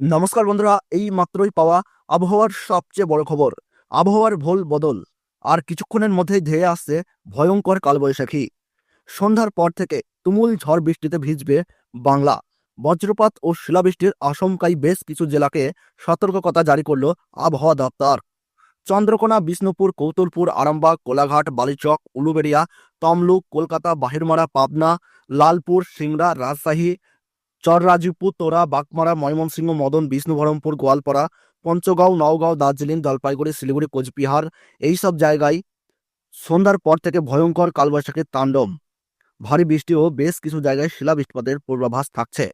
নমস্কার বন্ধুরা, এই মাত্রই পাওয়া আবহাওয়ার সবচেয়ে বড় খবর। আবহাওয়ার ভোল বদল আর কিছুক্ষণের মধ্যেই ধেয়ে আসছে ভয়ঙ্কর কালবৈশাখী। সন্ধ্যার পর থেকে তুমুল ঝড় বৃষ্টিতে ভিজবে বাংলা। বজ্রপাত ও শিলাবৃষ্টির আশঙ্কায় বেশ কিছু জেলাকে সতর্কতা জারি করল আবহাওয়া দপ্তর। চন্দ্রকোনা, বিষ্ণুপুর, কৌতুলপুর, আরামবাগ, কোলাঘাট, বালিচক, উলুবেড়িয়া, তমলুক, কলকাতা, বাহিরমারা, পাবনা, লালপুর, সিংড়া, রাজশাহী চররাজীবপুর তোরা, বাগমারা, ময়মনসিংহ, মদন বিষ্ণুবহরমপুর গোয়ালপাড়া, পঞ্চগাঁও, নওগাঁও, দার্জিলিং, জলপাইগুড়ি, শিলিগুড়ি, কোচবিহার এইসব জায়গায় সন্ধ্যার পর থেকে ভয়ঙ্কর কালবৈশাখীর তাণ্ডব। ভারী বৃষ্টি ও বেশ কিছু জায়গায় শিলা শিলাবৃষ্টিপাতের পূর্বাভাস থাকছে।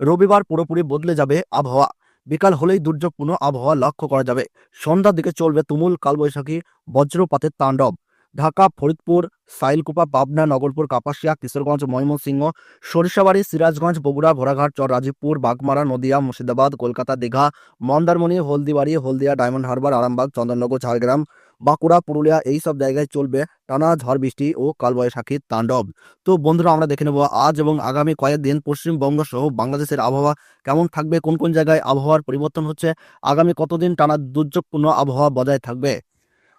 রবিবার পুরোপুরি বদলে যাবে আবহাওয়া। বিকাল হলেই দুর্যোগপূর্ণ আবহাওয়া লক্ষ্য করা যাবে। সন্ধ্যার দিকে চলবে তুমুল কালবৈশাখী, বজ্রপাতের তাণ্ডব। ঢাকা, ফরিদপুর, সাইলকুপা, পাবনা, নগরপুর, কাপাসিয়া, কিশোরগঞ্জ, ময়মনসিংহ, সরিষাবাড়ি, সিরাজগঞ্জ, বগুড়া ভোরাঘাট চর রাজীবপুর বাগমারা, নদিয়া, মুর্শিদাবাদ, কলকাতা, দীঘা, মন্দারমণি, হলদিবাড়ি, হলদিয়া, ডায়মন্ড হারবার, আরামবাগ, চন্দননগর, ঝাড়গ্রাম, বাঁকুড়া, পুরুলিয়া এই সব জায়গায় চলবে টানা ঝড় বৃষ্টি ও কালবৈশাখীর তাণ্ডব। তো বন্ধুরা, আমরা দেখে নেব আজ এবং আগামী কয়েকদিন পশ্চিমবঙ্গ সহ বাংলাদেশের আবহাওয়া কেমন থাকবে, কোন কোন জায়গায় আবহাওয়ার পরিবর্তন হচ্ছে, আগামী কতদিন টানা দুর্যোগপূর্ণ আবহাওয়া বজায় থাকবে?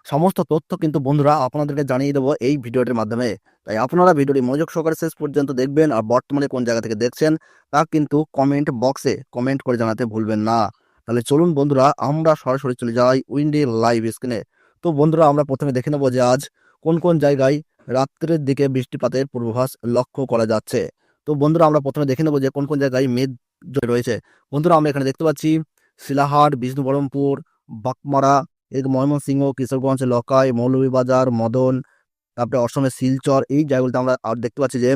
সমস্ত তথ্য কিন্তু বন্ধুরা আপনাদেরকে জানিয়ে দেবো এই ভিডিওটির মাধ্যমে। তাই আপনারা ভিডিওটি মনোযোগ সহকারে শেষ পর্যন্ত দেখবেন আর বর্তমানে কোন জায়গা থেকে দেখছেন তা কিন্তু কমেন্ট বক্সে কমেন্ট করে জানাতে ভুলবেন না। তাহলে চলুন বন্ধুরা, আমরা সরাসরি চলে যাই উইন্ডি লাইভ স্ক্রিনে তো বন্ধুরা, আমরা প্রথমে দেখে নেব যে আজ কোন কোন জায়গায় রাত্রের দিকে বৃষ্টিপাতের পূর্বাভাস লক্ষ্য করা যাচ্ছে। তো বন্ধুরা, আমরা প্রথমে দেখে নেব যে কোন কোন জায়গায় জমে রয়েছে। বন্ধুরা, আমরা এখানে দেখতে পাচ্ছি শিলাহাট বিষ্ণুবরমপুর, বাকমারা এদিকে ময়মনসিংহ, কিশোরগঞ্জ, লকাই, মৌলভীবাজার, মদন, তারপরে অসমের শিলচর, এই জায়গাগুলোতে আমরা আর দেখতে পাচ্ছি যে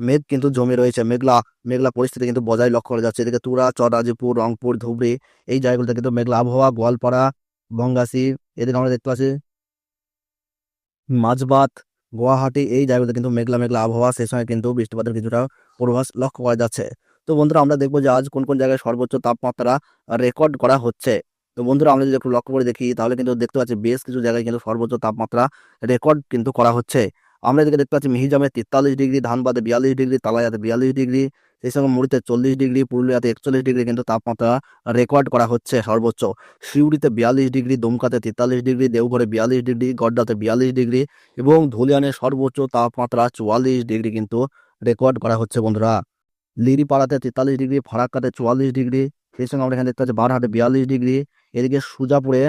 মেঘ কিন্তু জমে রয়েছে। মেঘলা মেঘলা পরিস্থিতি কিন্তু বজায় লক্ষ্য করা যাচ্ছে। এদিকে তুরা, চররাজীপুর, রংপুর, ধুবড়ি, এই জায়গাগুলোতে কিন্তু মেঘলা আবহাওয়া, গোয়ালপাড়া বঙ্গাসি এদিকে আমরা দেখতে পাচ্ছি মাঝবাত, গুয়াহাটি, এই জায়গাগুলোতে কিন্তু মেঘলা মেঘলা আবহাওয়া, সেই সময় কিন্তু বৃষ্টিপাতের কিছুটা পূর্বাভাস লক্ষ্য করা যাচ্ছে। তো বন্ধুরা, আমরা দেখব যে আজ কোন কোন জায়গায় সর্বোচ্চ তাপমাত্রা রেকর্ড করা হচ্ছে। তো বন্ধুরা, আমরা যদি একটু লক্ষ্য করে দেখি, তাহলে কিন্তু দেখতে পাচ্ছি বেশ কিছু জায়গায় কিন্তু সর্বোচ্চ তাপমাত্রা রেকর্ড কিন্তু করা হচ্ছে। আমরা এদিকে দেখতে পাচ্ছি মিহিজামে তেতাল্লিশ ডিগ্রি, ধানবাদে বিয়াল্লিশ ডিগ্রি, তালাইয়াতে বিয়াল্লিশ ডিগ্রি, সেই সঙ্গে মুড়িতে চল্লিশ ডিগ্রি, পুরুলিয়াতে একচল্লিশ ডিগ্রি কিন্তু তাপমাত্রা রেকর্ড করা হচ্ছে সর্বোচ্চ। শিউড়িতে বিয়াল্লিশ ডিগ্রি, দুমকাতে তেতাল্লিশ ডিগ্রি, দেওঘরে বিয়াল্লিশ ডিগ্রি, গড্ডাতে বিয়াল্লিশ ডিগ্রি এবং ধুলিয়ানে সর্বোচ্চ তাপমাত্রা চুয়াল্লিশ ডিগ্রি কিন্তু রেকর্ড করা হচ্ছে বন্ধুরা। লিরিপাড়াতে তেতাল্লিশ ডিগ্রি, ফারাক্কাতে চুয়াল্লিশ ডিগ্রি, সেই সঙ্গে আমরা এখানে দেখতে পাচ্ছি বারহাটে বিয়াল্লিশ ডিগ্রি এদিকে সুজাপুরে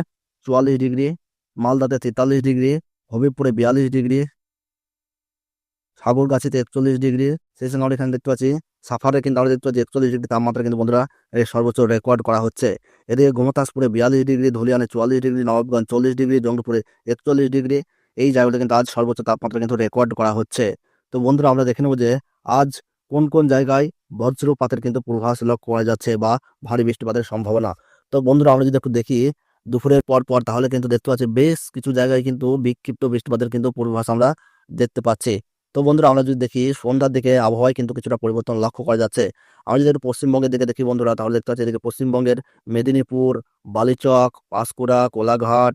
চুয়াল্লিশ ডিগ্রি, মালদাতে তেতাল্লিশ ডিগ্রি, হবিবপুরে বিয়াল্লিশ ডিগ্রি, সাগরগাছিতে একচল্লিশ ডিগ্রি সেই সঙ্গে আমরা এখানে দেখতে পাচ্ছি সাফারে কিন্তু আমরা দেখতে পাচ্ছি একচল্লিশ ডিগ্রি তাপমাত্রা কিন্তু বন্ধুরা এর সর্বোচ্চ রেকর্ড করা হচ্ছে। এদিকে গোমতাসপুরে বিয়াল্লিশ ডিগ্রি, ধুলিয়ানে চুয়াল্লিশ ডিগ্রি, নবাবগঞ্জ চল্লিশ ডিগ্রি জঙ্গপুরে একচল্লিশ ডিগ্রি, এই জায়গাগুলো কিন্তু আজ সর্বোচ্চ তাপমাত্রা কিন্তু রেকর্ড করা হচ্ছে। তো বন্ধুরা আমরা দেখে নেব যে আজ কোন কোন জায়গায় বজ্রপাতের কিন্তু পূর্বাভাস লক্ষ্য করা যাচ্ছে বা ভারী বৃষ্টিপাতের সম্ভাবনা। তো বন্ধুরা আমরা যদি একটু দেখি, দুপুরের পর পর তাহলে কিন্তু দেখতে পাচ্ছি বেশ কিছু জায়গায় কিন্তু বিক্ষিপ্ত বৃষ্টিপাতের কিন্তু পূর্বাভাস আমরা দেখতে পাচ্ছি। তো বন্ধুরা আমরা যদি দেখি, সন্ধ্যার দিকে আবহাওয়ায় কিন্তু কিছুটা পরিবর্তন লক্ষ্য করা যাচ্ছে। আমরা যদি একটু পশ্চিমবঙ্গের দিকে দেখি বন্ধুরা, তাহলে দেখতে পাচ্ছি এদিকে পশ্চিমবঙ্গের মেদিনীপুর, বালিচক, পাঁশকুড়া, কোলাঘাট,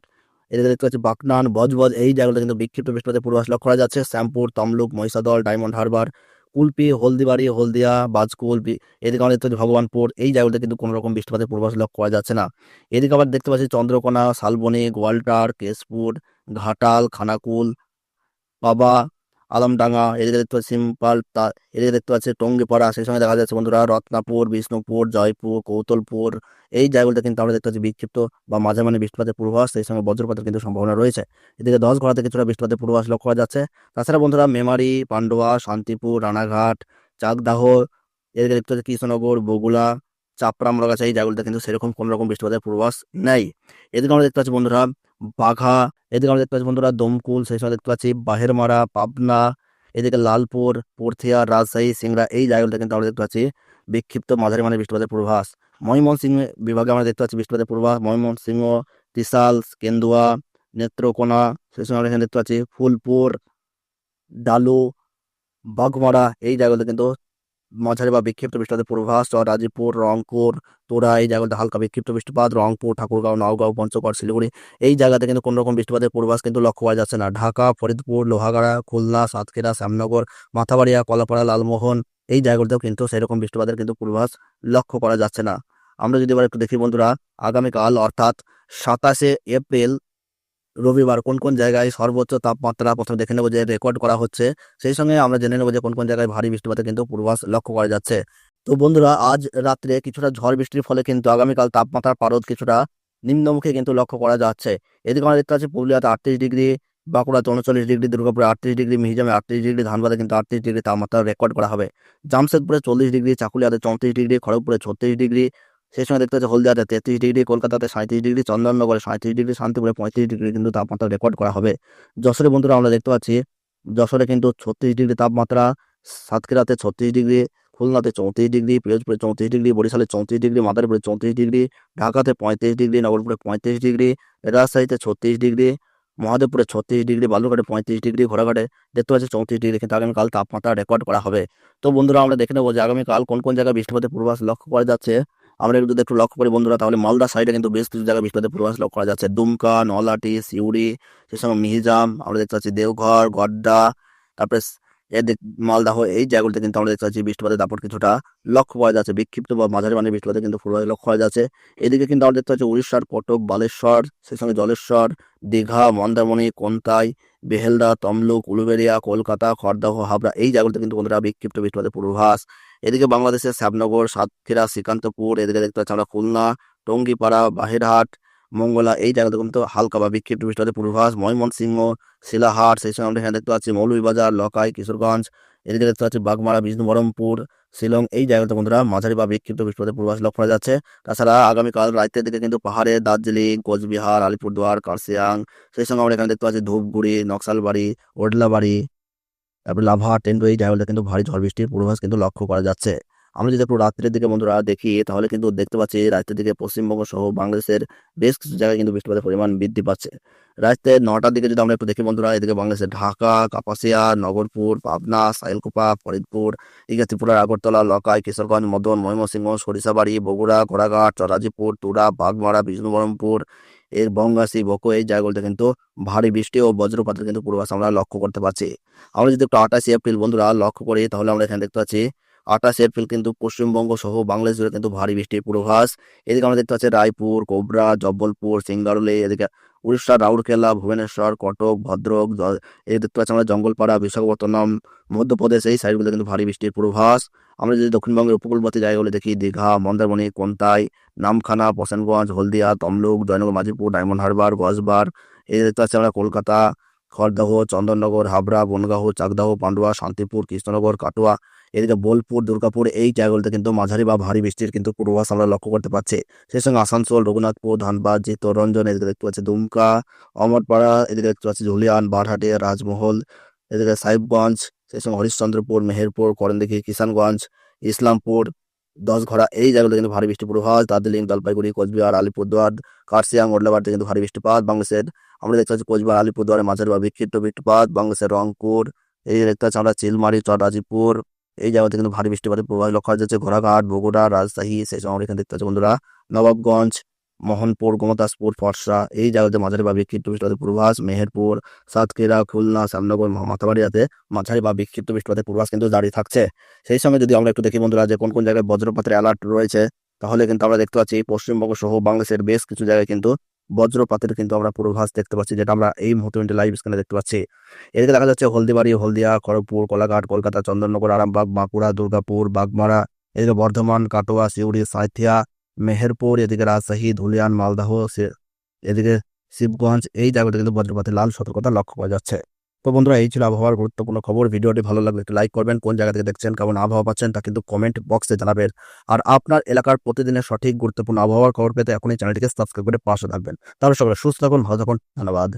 এদিকে দেখতে পাচ্ছি বাকনান বজবজ, এই জায়গাগুলো কিন্তু বিক্ষিপ্ত বৃষ্টিপাতের পূর্বাভাস লক্ষ্য করা যাচ্ছে। শ্যামপুর, তমলুক, মহিষাদল, ডায়মন্ড হারবার কুলপি, হলদিবাড়ি, হলদিয়া, বাজকুলপি, এদিকে আমাদের পাচ্ছি ভগবানপুর, এই জায়গাগুলোতে কিন্তু কোনো রকম বৃষ্টিপাতের পূর্বাভাস লক্ষ্য করা যাচ্ছে না। এদিকে আবার দেখতে পাচ্ছি চন্দ্রকোনা, শালবনি, গোয়ালটার, কেশপুর, ঘাটাল, খানাকুল বাবা আলমডাঙ্গা, এদিকে দেখতে পাচ্ছি সিম্পাল তা, এদিকে দেখতে পাচ্ছি টঙ্গিপাড়া, সেই সঙ্গে দেখা যাচ্ছে বন্ধুরা রত্নাপুর, বিষ্ণুপুর, জয়পুর, কৌতলপুর, এই জায়গাগুলোতে কিন্তু আমরা দেখতে পাচ্ছি বিক্ষিপ্ত বা মাঝে মাঝে বৃষ্টিপাতের পূর্বাভাস, সেই সঙ্গে বজ্রপাতের কিন্তু সম্ভাবনা রয়েছে। এদিকে দশ ঘোড়া থেকে কিছুটা বৃষ্টিপাতের পূর্বাভাস লক্ষ্য করা যাচ্ছে। তাছাড়া বন্ধুরা মেমারি, পান্ডুয়া, শান্তিপুর, রানাঘাট, চাকদাহ, এদিকে দেখতে পাচ্ছি কৃষ্ণনগর বগুলা চাপড়া গাছে এই জায়গাগুলোতে কিন্তু সেরকম কোনো রকম বৃষ্টিপাতের পূর্বাভাস নেই। এদিকে আমরা দেখতে পাচ্ছি বন্ধুরা বাঘা, এদিকে আমরা দেখতে পাচ্ছি বন্ধুরা দমকুল, সেই সঙ্গে দেখতে পাচ্ছি বাহেরমারা, পাবনা, এদিকে লালপুর পর্থিয়া রাজশাহী, সিংড়া, এই জায়গাগুলোতে কিন্তু আমরা দেখতে পাচ্ছি বিক্ষিপ্ত মাঝারি মানে বৃষ্টিপাতের পূর্বাভাস। ময়মনসিংহ বিভাগে আমরা দেখতে পাচ্ছি বৃষ্টিপাতের পূর্বাভাস, ময়মনসিংহ, ত্রিশাল, কেন্দুয়া, নেত্রকোনা, সেই সঙ্গে আমরা এখানে দেখতে পাচ্ছি ফুলপুর, ডালু, বাঘমারা, এই জায়গাগুলোতে কিন্তু মাঝারি বা বিক্ষিপ্ত বৃষ্টিপাতের পূর্বাভাস রাজীবপুর, রংপুর, তোরা, এই জায়গাগুলোতে হালকা বিক্ষিপ্ত বৃষ্টিপাত রংপুর, ঠাকুরগাঁও, নওগাঁও, পঞ্চগড়, শিলিগুড়ি, এই জায়গাতে কিন্তু কোনো রকম বৃষ্টিপাতের পূর্বাভাস কিন্তু লক্ষ্য করা যাচ্ছে না। ঢাকা, ফরিদপুর, লোহাগাড়া, খুলনা, সাতক্ষীরা, শ্যামনগর, মাথাবাড়িয়া, কলাপাড়া, লালমোহন, এই জায়গাগুলোতেও কিন্তু সেরকম বৃষ্টিপাতের কিন্তু পূর্বাভাস লক্ষ্য করা যাচ্ছে না। আমরা যদি এবার একটু দেখি বন্ধুরা, আগামীকাল অর্থাৎ সাতাশে এপ্রিল রবিবার কোন কোন জায়গায় সর্বোচ্চ তাপমাত্রা প্রথমে দেখে নেব যে রেকর্ড করা হচ্ছে। সেই সঙ্গে আমরা জেনে নেব যে কোন কোন জায়গায় ভারী বৃষ্টিপাতের কিন্তু পূর্বাস লক্ষ্য করা যাচ্ছে। তো বন্ধুরা, আজ রাত্রে কিছুটা ঝড় বৃষ্টির ফলে কিন্তু আগামীকাল তাপমাত্রার পারদ কিছুটা নিম্নমুখে কিন্তু লক্ষ্য করা যাচ্ছে। এদিকে আমরা দেখতে পাচ্ছি পুরুলিয়াতে আটত্রিশ ডিগ্রি, বাঁকুড়াতে উনচল্লিশ ডিগ্রি, দুর্গাপুরে আটত্রিশ ডিগ্রি মিহিজামে আটত্রিশ ডিগ্রি, ধানবাদে কিন্তু আটত্রিশ ডিগ্রি তাপমাত্রা রেকর্ড করা হবে। জামশেদপুরে চল্লিশ ডিগ্রি, চাকুলিয়াতে চৌত্রিশ ডিগ্রি, খড়গপুরে ছত্রিশ ডিগ্রি সেই সময় দেখতে পাচ্ছি হলদিয়াতে তেত্রিশ ডিগ্রি, কলকাতাতে সাঁত্রিশ ডিগ্রি, চন্দননগরে সাঁত্রিশ ডিগ্রি, শান্তিপুরে পঁয়ত্রিশ ডিগ্রি কিন্তু তাপমাত্রা রেকর্ড করা হবে। যশোরে বন্ধুরা আমরা দেখতে পাচ্ছি, যশোরে কিন্তু ছত্রিশ ডিগ্রি তাপমাত্রা, সাতক্ষীরাতে ছত্রিশ ডিগ্রি, খুলনাতে চৌত্রিশ ডিগ্রি, পিরোজপুরে চৌত্রিশ ডিগ্রি, বরিশালে চৌত্রিশ ডিগ্রি, মাদারীপুরে চৌত্রিশ ডিগ্রি, ঢাকাতে পঁয়ত্রিশ ডিগ্রি, নগরপুরে পঁয়ত্রিশ ডিগ্রি, রাজশাহীতে ছত্রিশ ডিগ্রি, মহাদেবপুরে ছত্রিশ ডিগ্রি, বালুরঘাটে পঁয়ত্রিশ ডিগ্রি, ঘোড়াঘাটে দেখতে পাচ্ছি চৌত্রিশ ডিগ্রি, কিন্তু আগামীকাল তাপমাত্রা রেকর্ড করা হবে। তো বন্ধুরা আমরা দেখে নেব যে আগামীকাল কোন কোন জায়গায় বৃষ্টিপাতের পূর্বাভাস লক্ষ্য করা যাচ্ছে। আমরা যদি একটু লক্ষ্য করি বন্ধুরা, তাহলে মালদা সাইডে কিন্তু বেশ কিছু জায়গায় বৃষ্টিপাতের পূর্বাভাস লক্ষ্য করা যাচ্ছে। দুমকা নলাটি সিউড়ি সেই সঙ্গে মিহিজাম, আমরা দেখতে পাচ্ছি দেওঘর, গড্ডা, তারপরে মালদাহ, এই জায়গাগুলোতে কিন্তু আমরা দেখতে পাচ্ছি বৃষ্টিপাতের দাপট কিছুটা লক্ষ্য করা যাচ্ছে। বিক্ষিপ্ত বা মাঝারি মানের বৃষ্টিপাতের কিন্তু পূর্বাভাস লক্ষ্য করা যাচ্ছে। এদিকে কিন্তু আমরা দেখতে পাচ্ছি উড়িষ্যার কটক, বালেশ্বর, সেই সঙ্গে জলেশ্বর, দীঘা, মন্দারমণি, কোন্তাই, বেহেলদা, তমলুক, উলুবেরিয়া, কলকাতা, খড়দহ, হাবড়া, এই জায়গাগুলিতে কিন্তু বন্ধুরা বিক্ষিপ্ত বৃষ্টিপাতের পূর্বাভাস। এদিকে বাংলাদেশের শ্যামনগর, সাতক্ষীরা, শ্রীকান্তপুর, এদিকে দেখতে পাচ্ছি আমরা খুলনা, টঙ্গিপাড়া বাহিরহাট মঙ্গলা, এই জায়গাতে কিন্তু হালকা বা বিক্ষিপ্ত বৃষ্টিপাতের পূর্বাভাস, ময়মনসিংহ, শিলাহাট, সেই সঙ্গে আমরা এখানে দেখতে পাচ্ছি মৌলভীবাজার, লকাই, কিশোরগঞ্জ, এদিকে দেখতে পাচ্ছি বাগমারা, বিষ্ণু বহরমপুর শিলং, এই জায়গাতে বন্ধুরা, মাঝারি বা বিক্ষিপ্ত বৃষ্টিপাতের পূর্বাভাস লক্ষ্য করা যাচ্ছে। তাছাড়া আগামীকাল রাতের দিকে কিন্তু পাহাড়ে দার্জিলিং, কোচবিহার, আলিপুরদুয়ার কার্সিয়াং সেই সঙ্গে আমরা এখানে দেখতে পাচ্ছি ধূপগুড়ি, নকশালবাড়ি, ওডলাবাড়ি, তারপরে লাভা টেন্ডু এই জায়গাগুলোতে কিন্তু ভারী ঝড় বৃষ্টির পূর্বাভাস কিন্তু লক্ষ্য করা যাচ্ছে। আমরা যদি একটু রাত্রের দিকে বন্ধুরা দেখি, তাহলে কিন্তু দেখতে পাচ্ছি রাতের দিকে পশ্চিমবঙ্গ সহ বাংলাদেশের বেশ কিছু জায়গায় কিন্তু বৃষ্টিপাতের পরিমাণ বৃদ্ধি পাচ্ছে। রাতে নটার দিকে যদি আমরা একটু দেখি বন্ধুরা, এদিকে বাংলাদেশের ঢাকা, কাপাসিয়া, নগরপুর, পাবনা, সাইলকুপা, ফরিদপুর এদিকে ত্রিপুরার আগরতলা, লকাই, কিশোরগঞ্জ, মদন, ময়মনসিংহ, সরিষাবাড়ি, বগুড়া ঘোড়াঘাট চরাজিপুর তুরা, বাগমারা, বিষ্ণুবরমপুর, এর বঙ্গাসি বকো, এই জায়গাগুলোতে কিন্তু ভারী বৃষ্টি ও বজ্রপাতের কিন্তু পূর্বাভাস আমরা লক্ষ্য করতে পারছি। আমরা যদি একটু আঠাশে এপ্রিল বন্ধুরা লক্ষ্য করি, তাহলে আমরা এখানে দেখতে পাচ্ছি আঠাশে এপ্রিল কিন্তু পশ্চিমবঙ্গ সহ বাংলাদেশ জুড়ে কিন্তু ভারী বৃষ্টির পূর্বাভাস। এদিকে আমরা দেখতে পাচ্ছি রায়পুর, কোবরা, জব্বলপুর, সিঙ্গারুলি, এদিকে উড়িষ্যার রাউরকেলা, ভুবনেশ্বর, কটক, ভদ্রক এই দেখতে পাচ্ছি আমরা জঙ্গলপাড়া, বিশাখাপত্তনম, মধ্যপ্রদেশ, এই সাইডগুলো কিন্তু ভারী বৃষ্টির পূর্বাভাস। আমরা যদি দক্ষিণবঙ্গের উপকূলবর্তী জায়গাগুলো দেখি, দীঘা, মন্দারমণি, কোন্তাই, নামখানা বসেনগঞ্জ হলদিয়া, তমলুক, জয়নগর মাঝিপুর ডায়মন্ড হারবার, গজবার এই দেখতে পাচ্ছি আমরা কলকাতা খড়দহ, চন্দননগর, হাবড়া, বনগাঁও, চাকদাহ, পান্ডুয়া, শান্তিপুর, কৃষ্ণনগর, কাটোয়া, এদিকে বোলপুর, দুর্গাপুর, এই জায়গাগুলোতে কিন্তু মাঝারি বা ভারী বৃষ্টির কিন্তু পূর্বাভাস আমরা লক্ষ্য করতে পারছি সেই সঙ্গে আসানসোল, রঘুনাথপুর, ধানবাদ চিত্তরঞ্জন এদিকে দেখতে পাচ্ছি দুমকা, অমরপাড়া, এদিকে দেখতে পাচ্ছি ঝুলিয়ান, বারহাটে, রাজমহল, এদিকে সাহেবগঞ্জ, সেই সঙ্গে হরিশ্চন্দ্রপুর, মেহেরপুর করণদিঘি কিষানগঞ্জ, ইসলামপুর দশঘরা এই জায়গাগুলো কিন্তু ভারী বৃষ্টি পূর্বাভাস। দার্জিলিং, জলপাইগুড়ি, কোচবিহার, আলিপুরদুয়ার কার্সিয়াং ওডলাবাড়িতে কিন্তু ভারী বৃষ্টিপাত। বাংলাদেশের, আমরা দেখতে পাচ্ছি কোচবিহার, আলিপুরদুয়ারে মাঝের বা বিক্ষিপ্ত বৃষ্টিপাত। বাংলাদেশের রংপুর, এই দেখতে পাচ্ছি আমরা চিলমারি চরাজিপুর এই জায়গাতে কিন্তু ভারী বৃষ্টিপাতের প্রভাব লক্ষ্য যাচ্ছে। ঘোড়াঘাট, বগুড়া, রাজশাহী, সেই সময় আমরা এখানে দেখতে পাচ্ছি বন্ধুরা। নবাবগঞ্জ মোহনপুর গোমতাসপুর ফরসা, এই জায়গাতে মাঝারি বা বিক্ষিপ্ত বৃষ্টিপাতের পূর্বাভাস, মেহেরপুর, সাতক্ষীরা, খুলনা, শ্যামনগর মাথাবাড়িয়াতে মাঝারি বা বিক্ষিপ্ত বৃষ্টিপাতের পূর্বাভাস কিন্তু দাঁড়িয়ে থাকছে। সেই সঙ্গে যদি আমরা একটু দেখি বন্ধুরা যে কোন কোন জায়গায় বজ্রপাতের অ্যালার্ট রয়েছে, তাহলে কিন্তু আমরা দেখতে পাচ্ছি পশ্চিমবঙ্গ সহ বাংলাদেশের বেশ কিছু জায়গায় কিন্তু বজ্রপাতের কিন্তু আমরা পূর্বাভাস দেখতে পাচ্ছি, যেটা আমরা এই মুহূর্তে লাইভ স্ক্রিনে দেখতে পাচ্ছি। এদিকে দেখা যাচ্ছে হলদিবাড়ি, হলদিয়া, খড়গপুর, কোলাঘাট, কলকাতা, চন্দননগর, আরামবাগ, বাঁকুড়া, দুর্গাপুর, বাগমারা, এদিকে বর্ধমান, কাটোয়া, সিউড়ি সাঁথিয়া মেহেরপুর, এদিকে রাজশাহী, ধুলিয়ান, মালদাহ এদিকে শিবগঞ্জ, এই জায়গাতে কিন্তু বজ্রপাতের লাল সতর্কতা লক্ষ্য করা যাচ্ছে। তো বন্ধুরা, এই ছিল আবহাওয়ার গুরুত্বপূর্ণ খবর। ভিডিওটি ভালো লাগলে একটু লাইক করবেন, কোন জায়গা থেকে দেখছেন, কেমন আবহাওয়া পাচ্ছেন তা কিন্তু কমেন্ট বক্সে জানাবেন। আর আপনার এলাকার প্রতিদিনের সঠিক, গুরুত্বপূর্ণ আবহাওয়ার খবর পেতে এখনই চ্যানেলটিকে সাবস্ক্রাইব করে পাশে থাকবেন। তাহলে সবাই সুস্থ থাকুন, ভালো থাকুন, ধন্যবাদ।